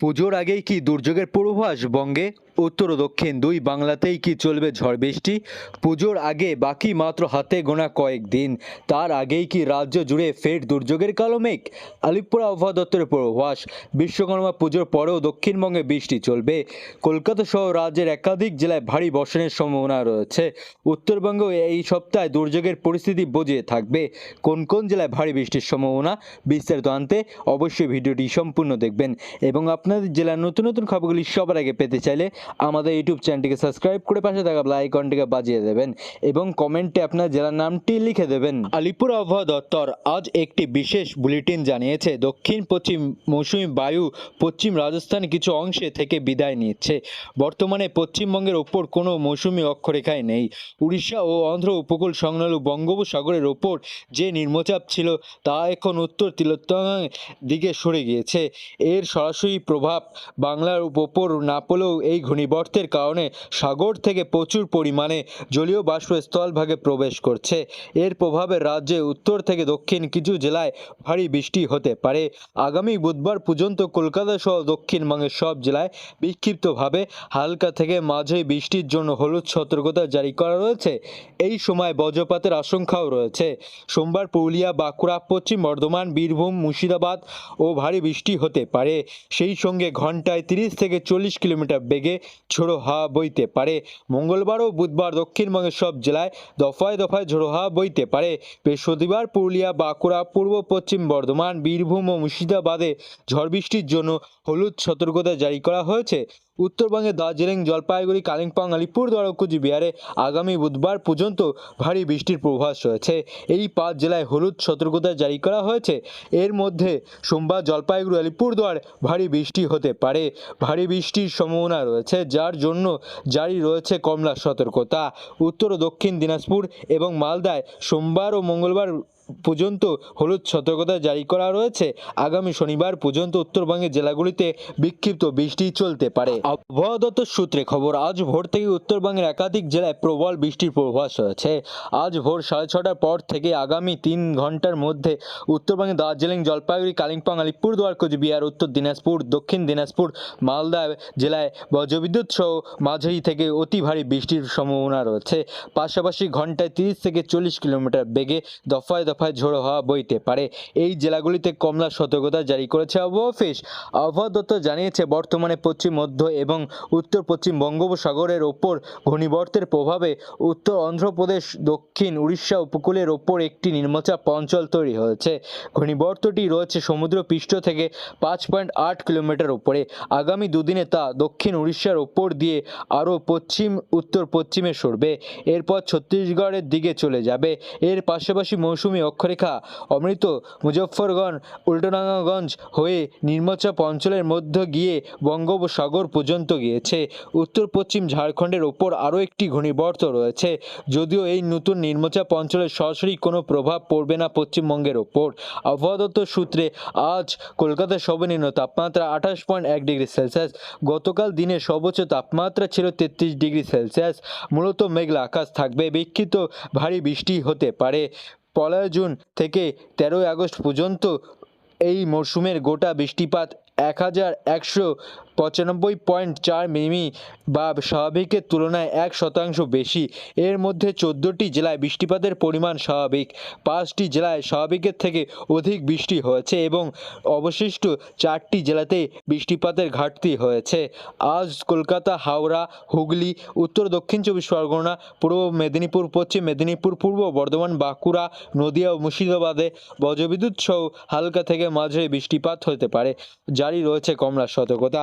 পুজোর আগেই কি দুর্যোগের পূর্বাভাস বঙ্গে উত্তর ও দক্ষিণ দুই বাংলাতেই কি চলবে ঝড় বৃষ্টি? পুজোর আগে বাকি মাত্র হাতে গোনা কয়েক দিন। তার আগেই কি রাজ্য জুড়ে ফের দুর্যোগের কালো মেঘ? আলিপুর আবহাওয়া দপ্তরের পূর্বাভাস, বিশ্বকর্মা পুজোর পরেও দক্ষিণবঙ্গে বৃষ্টি চলবে। কলকাতা সহ রাজ্যের একাধিক জেলায় ভারী বর্ষণের সম্ভাবনা রয়েছে। উত্তরবঙ্গেও এই সপ্তাহে দুর্যোগের পরিস্থিতি বজিয়ে থাকবে। কোন কোন জেলায় ভারী বৃষ্টির সম্ভাবনা? বিস্তারিত আনতে অবশ্যই ভিডিওটি সম্পূর্ণ দেখবেন। এবং আপনাদের জেলার নতুন নতুন খবরগুলি সবার আগে পেতে চাইলে আমাদের ইউটিউব চ্যানেলটিকে সাবস্ক্রাইব করে পাশে থাকা আইকনটিকে বাজিয়ে দেবেন এবং কমেন্টে আপনার জেলার নামটি লিখে দেবেন। আলিপুর আবহাওয়া দপ্তর আজ একটি বিশেষ বুলেটিন জানিয়েছে, দক্ষিণ, পশ্চিম, মৌসুমী বায়ু, পশ্চিম রাজস্থানের কিছু অংশে থেকে বিদায় নিচ্ছে। বর্তমানে পশ্চিমবঙ্গের ওপর কোনো মৌসুমী অক্ষরেখায় নেই। উড়িষ্যা ও অন্ধ্র উপকূল সংলগ্ন বঙ্গোপসাগরের ওপর যে নিম্নচাপ ছিল তা এখন উত্তর তিলোত্তমার দিকে সরে গিয়েছে। এর সরাসরি প্রভাব বাংলার ওপর না পড়লেও এই ঘূর্ণিবর্তের কারণে সাগর থেকে প্রচুর পরিমাণে জলীয় বাষ্প স্থলভাগে প্রবেশ করছে। এর প্রভাবে রাজ্যে উত্তর থেকে দক্ষিণ কিছু জেলায় ভারী বৃষ্টি হতে পারে। আগামী বুধবার পর্যন্ত কলকাতা সহ দক্ষিণবঙ্গের সব জেলায় বিক্ষিপ্তভাবে হালকা থেকে মাঝে বৃষ্টির জন্য হলুদ সতর্কতা জারি করা রয়েছে। এই সময় বজ্রপাতের আশঙ্কাও রয়েছে। সোমবার পুরুলিয়া, বাঁকুড়া, পশ্চিম বর্ধমান, বীরভূম, মুর্শিদাবাদ ও ভারী বৃষ্টি হতে পারে। সেই সঙ্গে ঘন্টায় তিরিশ থেকে চল্লিশ কিলোমিটার বেগে ঝোড়ো হাওয়া বইতে পারে। মঙ্গলবার ও বুধবার দক্ষিণবঙ্গের সব জেলায় দফায় দফায় ঝোড়ো হাওয়া বইতে পারে। বৃহস্পতিবার পুরুলিয়া, বাঁকুড়া, পূর্ব পশ্চিম বর্ধমান, বীরভূম ও মুর্শিদাবাদে ঝড় বৃষ্টির জন্য হলুদ সতর্কতা জারি করা হয়েছে। উত্তরবঙ্গে দার্জিলিং, জলপাইগুড়ি, কালিম্পং, আলিপুরদুয়ার ও কুচবিহারে আগামী বুধবার পর্যন্ত ভারী বৃষ্টির পূর্বাভাস রয়েছে। এই পাঁচ জেলায় হলুদ সতর্কতা জারি করা হয়েছে। এর মধ্যে সোমবার, জলপাইগুড়ি, আলিপুরদুয়ার ভারী বৃষ্টি হতে পারে। ভারী বৃষ্টির সম্ভাবনা রয়েছে, যার জন্য জারি রয়েছে কমলা সতর্কতা। উত্তর ও দক্ষিণ দিনাজপুর এবং মালদায় সোমবার ও মঙ্গলবার পর্যন্ত হলুদ সতর্কতা জারি করা রয়েছে। আগামী শনিবার পর্যন্ত উত্তরবঙ্গের জেলাগুলিতে বিক্ষিপ্ত বৃষ্টি চলতে পারে। আবহাওয়া দপ্তর সূত্রে খবর, আজ ভোর থেকে উত্তরবঙ্গের একাধিক জেলায় প্রবল বৃষ্টির পূর্বাভাস রয়েছে। আজ ভোর সাড়ে ছটার পর থেকে আগামী তিন ঘণ্টার মধ্যে উত্তরবঙ্গে দার্জিলিং, জলপাইগুড়ি, কালিম্পং, আলিপুরদুয়ার, কোচবিহার, উত্তর দিনাজপুর, দক্ষিণ দিনাজপুর, মালদা জেলায় বজ্রবিদ্যুৎ সহ মাঝারি থেকে অতি ভারী বৃষ্টির সম্ভাবনা রয়েছে। পাশাপাশি ঘন্টায় তিরিশ থেকে চল্লিশ কিলোমিটার বেগে দফায় দফায় ঝোড়ো হওয়া বইতে পারে। এই জেলাগুলিতে কমলা সতর্কতা জারি করেছে আবহাওয়া অফিস। আবহাওয়া দপ্তর জানিয়েছে, বর্তমানে পশ্চিম, মধ্য এবং উত্তর পশ্চিম বঙ্গোপসাগরের ওপর ঘূর্ণিবর্তের প্রভাবে উত্তর অন্ধ্রপ্রদেশ, দক্ষিণ উড়িষ্যা উপকূলের ওপর একটি নিম্নচাপ অঞ্চল তৈরি হয়েছে। ঘূর্ণিবর্তটি রয়েছে সমুদ্র পৃষ্ঠ থেকে পাঁচ পয়েন্ট আট কিলোমিটার উপরে। আগামী দুদিনে তা দক্ষিণ উড়িষ্যার ওপর দিয়ে আরও পশ্চিম, উত্তর পশ্চিমে সরবে। এরপর ছত্তিশগড়ের দিকে চলে যাবে। এর পাশাপাশি মৌসুমী অক্ষরেখা, অমৃত মুজফ্ফরগঞ্জ উল্টোডাঙ্গাগঞ্জ হয়ে নিম্নচাপ অঞ্চলের মধ্য গিয়ে বঙ্গোপসাগর পর্যন্ত গিয়েছে। উত্তর পশ্চিম ঝাড়খণ্ডের ওপর আরও একটি ঘূর্ণিবর্ত রয়েছে, যদিও এই নতুন নিম্নচাপ অঞ্চলের সরাসরি কোনো প্রভাব পড়বে না পশ্চিমবঙ্গের ওপর। আবহাওয়া সূত্রে আজ কলকাতার সর্বনিম্ন তাপমাত্রা আঠাশ পয়েন্ট এক ডিগ্রি সেলসিয়াস, গতকাল দিনে সর্বোচ্চ তাপমাত্রা ছিল তেত্রিশ ডিগ্রি সেলসিয়াস। মূলত মেঘলা আকাশ থাকবে, বিক্ষিপ্ত ভারী বৃষ্টি হতে পারে। পয়লা জুন থেকে তেরোই আগস্ট পর্যন্ত এই মরশুমের গোটা বৃষ্টিপাত এক হাজার একশো পঁচানব্বই পয়েন্ট চার মিমি বা স্বাভাবিকের তুলনায় এক শতাংশ বেশি। এর মধ্যে চোদ্দোটি জেলায় বৃষ্টিপাতের পরিমাণ স্বাভাবিক। পাঁচটি জেলায় স্বাভাবিকের থেকে অধিক বৃষ্টি হয়েছে এবং অবশিষ্ট চারটি জেলাতে বৃষ্টিপাতের ঘাটতি হয়েছে। আজ কলকাতা, হাওড়া, হুগলি, উত্তর, দক্ষিণ চব্বিশ পরগনা, পূর্ব মেদিনীপুর, পশ্চিম মেদিনীপুর, পূর্ব বর্ধমান, বাঁকুড়া, নদিয়া ও মুর্শিদাবাদে বজ্রবিদ্যুৎ সহ হালকা থেকে মাঝারি বৃষ্টিপাত হতে পারে। জারি রয়েছে কমলা সতর্কতা।